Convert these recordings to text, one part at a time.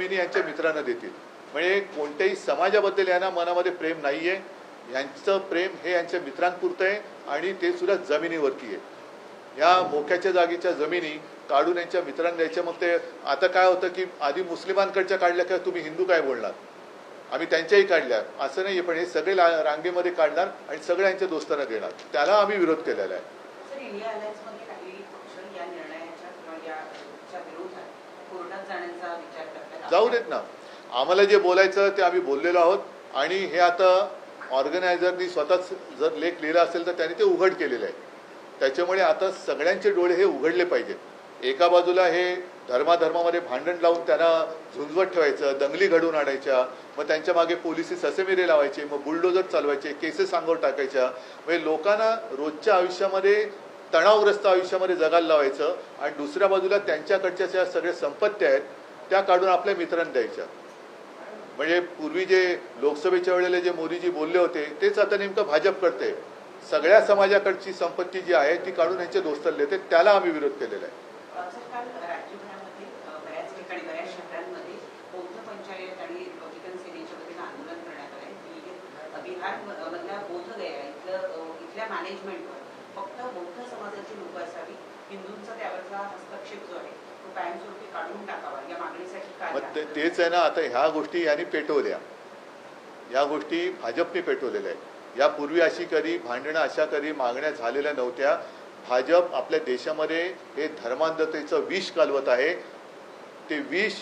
जमिनी यांच्या मित्रांना देतील. म्हणजे कोणत्याही समाजाबद्दल यांना मनामध्ये प्रेम नाही आहे यांचं प्रेम हे यांच्या मित्रांपुरतं आहे आणि ते सुद्धा जमिनीवरती आहे. या मोक्याच्या जागेच्या जमिनी काढून यांच्या मित्रांना द्यायच्या मग ते आता काय होतं की आधी मुस्लिमांकडच्या काढल्या का तुम्ही हिंदू काय बोलणार? आम्ही त्यांच्याही काढल्या. असं नाही पण हे सगळे रांगेमध्ये काढणार आणि सगळ्यांच्या दोस्तांना देणार. त्याला आम्ही विरोध केलेला आहे. जाऊ देत ना. आम्हाला जे बोलायचं ते आम्ही बोललेलो आहोत. आणि हे आता ऑर्गनायझरनी स्वतःच जर लेख लिहिला असेल तर त्यांनी ते उघड केलेलं आहे. त्याच्यामुळे आता सगळ्यांचे डोळे हे उघडले पाहिजेत. एका बाजूला हे धर्माधर्मामध्ये भांडण लावून त्यांना झुंजवत ठेवायचं दंगली घडवून आणायच्या मग त्यांच्या मागे पोलिसी ससेमिरे लावायचे मग बुलडोजर चालवायचे केसेस अंगावर टाकायच्या. म्हणजे लोकांना रोजच्या आयुष्यामध्ये तणावग्रस्त आयुष्यामध्ये जगायला लावायचं. आणि दुसऱ्या बाजूला त्यांच्याकडच्या ज्या सगळ्या संपत्त्या आहेत त्या काढून आपल्या मित्रांना द्यायच्या. म्हणजे पूर्वी जे लोकसभेच्या वेळेला जे मोदीजी बोलले होते तेच आता नेमकं भाजप करते. सगळ्या समाजाकडची संपत्ती जी आहे ती काढून यांचे दोस्ताला ते त्याला आम्ही विरोध केलेला आहे. सर फक्त बौद्ध समाजाची लोक असावी हिंदूंचा त्यावरचा हस्तक्षेप जो आहे तो कायमस्वरूपी काढून टाकावा या मागणीसाठी काय मग? तेच आहे ना आता ह्या गोष्टी यांनी पेटवल्या. या गोष्टी भाजपने पेटवलेल्या आहेत. यापूर्वी अशी कधी भांडणं अशा कधी मागण्या झालेल्या नव्हत्या. भाजप आपल्या देशामध्ये हे धर्मांधतेचं विष कालवत आहे. ते विष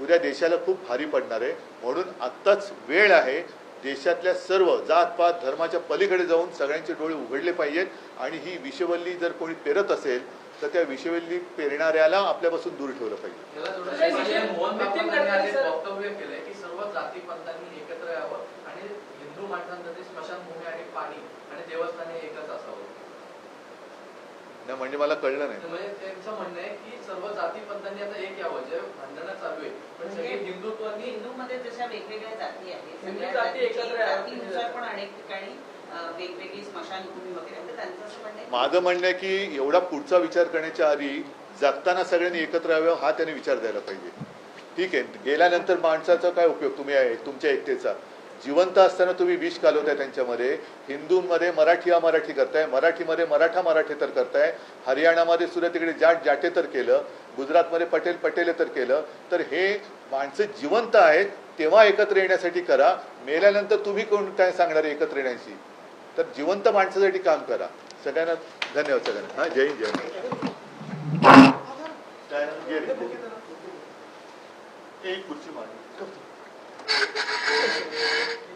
उद्या देशाला खूप भारी पडणार आहे. म्हणून आत्ताच वेळ आहे. देशातल्या सर्व जातपात धर्माच्या पलीकडे जाऊन सगळ्यांचे डोळे उघडले पाहिजेत आणि ही विषवल्ली जर कोणी पेरत असेल तर त्या विषवल्ली पेरणाऱ्याला आपल्यापासून दूर ठेवलं पाहिजे. म्हणजे नितीन- मोहन नितीन बापट गडकरी यांनी आधी सर- वक्तव्य केलंय की सर्व जाती पंथांनी एकत्र यावं आणि हिंदू माणसांमध्ये स्मशानभूमी आणि पाणी आणि देवस्थान एकच असावं. ना म्हणजे मला कळलं नाही. जाती पंथांनी आता एक यावं जे भांडणं चालू आहे पण सगळे म्हणजे हिंदुत्वानी हिंदूमध्ये जशा वेगवेगळ्या जाती आहेत हिंदू जाती एकत्र आहे. जातीनुसार पण अनेक ठिकाणी वेगवेगळी स्मशानभूमी वगैरे तर त्यांचं असं म्हणणं माझं म्हणणं आहे की एवढा पुढचा विचार करण्याच्या आधी जगताना सगळ्यांनी एकत्र यावं हा त्यांनी विचार द्यायला पाहिजे. ठीक आहे गेल्यानंतर माणसाचा काय उपयोग? तुम्ही आहे तुमच्या एकतेचा. जिवंत असताना तुम्ही विष घालवताय त्यांच्यामध्ये. हिंदूंमध्ये मराठी अमराठी करताय. मराठीमध्ये मराठा मराठे तर करताय. हरियाणामध्ये सुद्धा तिकडे जाट जाटे तर केलं. गुजरातमध्ये पटेल पटेल तर केलं तर हे माणसं जिवंत आहेत तेव्हा एकत्र येण्यासाठी करा. मेल्यानंतर तुम्ही कोण काय सांगणार एकत्र येण्याची तर जिवंत माणसासाठी काम करा. सगळ्यांना धन्यवाद सगळ्यांना. हा जय जय एक खुर्ची मार